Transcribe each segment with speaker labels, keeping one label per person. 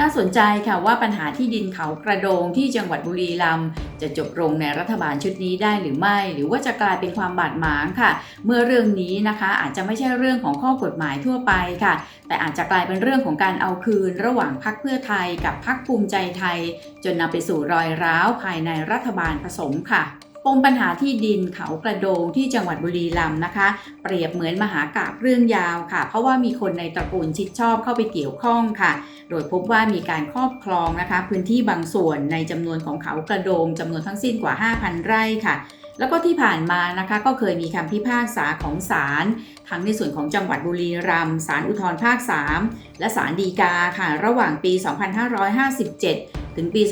Speaker 1: น่าสนใจค่ะว่าปัญหาที่ดินเขากระโดงที่จังหวัดบุรีรัมย์จะจบลงในรัฐบาลชุดนี้ได้หรือไม่ หรือว่าจะกลายเป็นความบาดหมางค่ะ เมื่อเรื่องนี้นะคะอาจจะไม่ใช่เรื่องของข้อกฎหมายทั่วไปค่ะ แต่อาจจะกลายเป็นเรื่องของการเอาคืน ระหว่างพรรคเพื่อไทยกับพรรคภูมิใจไทย จนนำไปสู่รอยร้าวภายในรัฐบาลผสมค่ะ ปมปัญหาที่ดินเขากระโดงที่จังหวัดบุรีรัมย์นะคะ เปรียบเหมือนมหากาบเรื่องยาวค่ะ เพราะว่ามีคนในตระกูลชิดชอบเข้าไปเกี่ยวข้องค่ะ โดยพบว่ามีการครอบครองนะคะ พื้นที่บางส่วนในจำนวนของเขากระโดงจำนวนทั้งสิ้นกว่า 5,000 ไร่ค่ะแล้วก็ที่ผ่านมานะคะก็เคยมีคำพิพากษาของศาลทั้งในส่วนของจังหวัดบุรีรัมย์ศาลอุทธรภาค 3 และศาลฎีกาค่ะ ระหว่างปี 2557 ถึงปี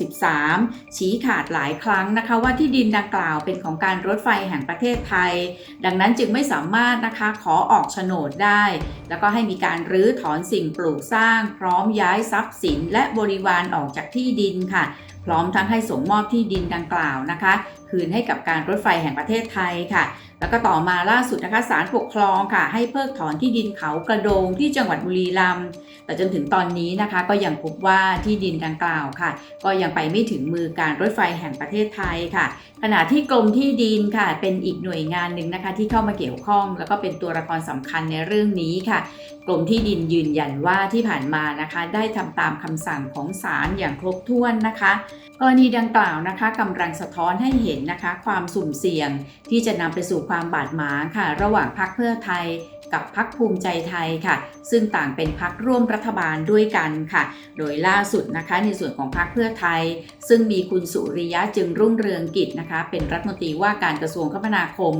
Speaker 1: 2563 ชี้ขาดหลายครั้งนะคะว่าที่ดินดังกล่าวเป็นของการรถไฟแห่งประเทศไทย ดังนั้นจึงไม่สามารถนะคะขอออกโฉนดได้ แล้วก็ให้มีการรื้อถอนสิ่งปลูกสร้าง พร้อมย้ายทรัพย์สินและบริวารออกจากที่ดินค่ะ พร้อมทั้งให้ส่งมอบที่ดินดังกล่าวนะคะ คืนให้กับการรถไฟแห่งประเทศไทยค่ะ แล้วก็ต่อมาล่าสุดนะคะศาลปกครองค่ะ ให้เพิกถอนที่ดินเขากระโดงที่จังหวัดบุรีรัมย์แต่จนถึงตอนนี้นะคะก็ยังพบว่าที่ดินดังกล่าวค่ะ ก็ยังไปไม่ถึงมือการรถไฟแห่งประเทศไทยค่ะ ขณะที่กรมที่ดินค่ะ เป็นอีกหน่วยงานหนึ่งนะคะ ที่เข้ามาเกี่ยวข้อง แล้วก็เป็นตัวละครสำคัญในเรื่องนี้ค่ะกรมที่ดินยืนยันว่าที่ผ่านมานะคะ ได้ทำตามคำสั่งของศาลอย่างครบถ้วนนะคะกรณีดังกล่าวนะคะกำลังสะท้อนให้เห็นนะคะ ความสุ่มเสี่ยงที่จะนำไปสู่ความบาดหมางค่ะ ระหว่างพรรคเพื่อไทย กับพรรคภูมิใจไทยค่ะ ซึ่งต่างเป็นพรรคร่วมรัฐบาลด้วยกันค่ะ โดยล่าสุดนะคะในส่วนของพรรคเพื่อไทย ซึ่งมีคุณสุริยะจึงรุ่งเรืองกิจนะคะ เป็นรัฐมนตรีว่าการกระทรวงคมนาคม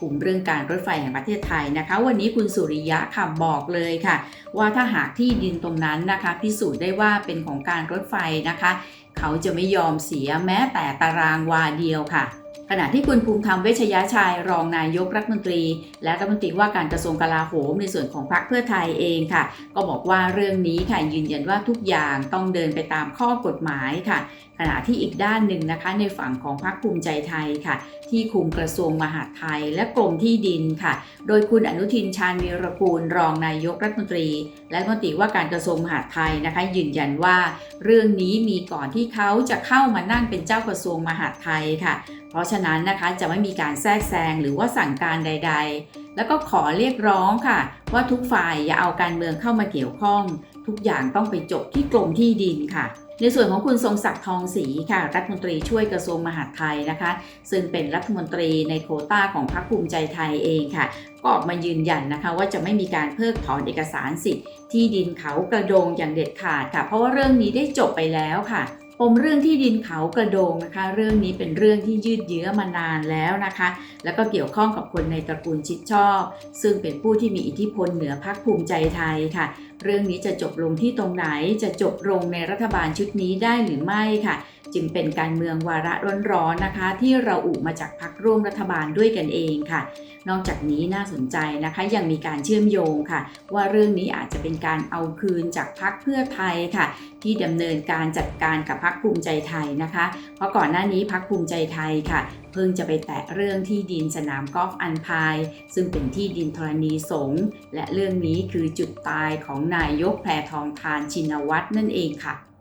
Speaker 1: กลุ่มเรื่องการรถไฟแห่งประเทศไทยนะคะ วันนี้คุณสุริยะค่ะบอกเลยค่ะ ว่าถ้าหากที่ดินตรงนั้นนะคะ พิสูจน์ได้ว่าเป็นของการรถไฟนะคะ เขาจะไม่ยอมเสียแม้แต่ตารางวาเดียวค่ะ ขณะที่คุณภูมิธรรมเวชยชัยรองนายกรัฐมนตรี และรัฐมนตรีว่าการกระทรวงกลาโหมในส่วนของพรรคเพื่อไทยเองค่ะ ก็บอกว่าเรื่องนี้ค่ะยืนยันว่าทุกอย่างต้องเดินไปตามข้อกฎหมายค่ะ ขณะที่อีกด้านหนึ่งนะคะในฝั่งของพรรคภูมิใจไทยค่ะ ที่คุมกระทรวงมหาดไทยและกรมที่ดินค่ะ โดยคุณอนุทินชาญวีรกูลรองนายกรัฐมนตรี และรัฐมนตรีว่าการกระทรวงมหาดไทยนะคะ ยืนยันว่า เรื่องนี้มีก่อนที่เขาจะเข้ามานั่งเป็นเจ้ากระทรวงมหาดไทยค่ะ เพราะฉะนั้นนะคะจะไม่มีการแทรกแซงหรือว่าสั่งการใด ๆ แล้วก็ขอเรียกร้องค่ะ ว่าทุกฝ่ายอย่าเอาการเมืองเข้ามาเกี่ยวข้อง ทุกอย่างต้องไปจบที่กรมที่ดินค่ะ ในส่วนของคุณทรงศักดิ์ทองศรีค่ะ รัฐมนตรีช่วยกระทรวงมหาดไทยนะคะ ซึ่งเป็นรัฐมนตรีในโควต้าของพรรคภูมิใจไทยเองค่ะ ก็ออกมายืนยันนะคะ ว่าจะไม่มีการเพิกถอนเอกสารสิทธิ์ที่ดินเขากระโดงอย่างเด็ดขาดค่ะ เพราะว่าเรื่องนี้ได้จบไปแล้วค่ะ ปมเรื่องที่ดินเขากระโดงนะคะ เรื่องนี้เป็นเรื่องที่ยืดเยื้อมานานแล้วนะคะ แล้วก็เกี่ยวข้องกับคนในตระกูลชิดชอบ ซึ่งเป็นผู้ที่มีอิทธิพลเหนือพรรคภูมิใจไทยค่ะ เรื่องนี้จะจบลงที่ตรงไหนจะจบลงในรัฐบาลชุดนี้ได้หรือไม่ค่ะ จึงเป็นการเมืองวาระร้อนๆนะคะ ที่เราอุมาจากพรรคร่วมรัฐบาลด้วยกันเองค่ะ นอกจากนี้น่าสนใจนะคะยังมีการเชื่อมโยงค่ะ ว่าเรื่องนี้อาจจะเป็นการเอาคืนจากพรรคเพื่อไทยค่ะ ที่ดำเนินการจัดการกับพรรคภูมิใจไทยนะคะ เพราะก่อนหน้านี้พรรคภูมิใจไทยค่ะเพิ่งจะไปแตะเรื่องที่ดินสนามกอล์ฟอันพาย ซึ่งเป็นที่ดินธรณีสงฆ์และเรื่องนี้คือจุดตายของนายกแพรทองทานชินวัตรนั่นเองค่ะ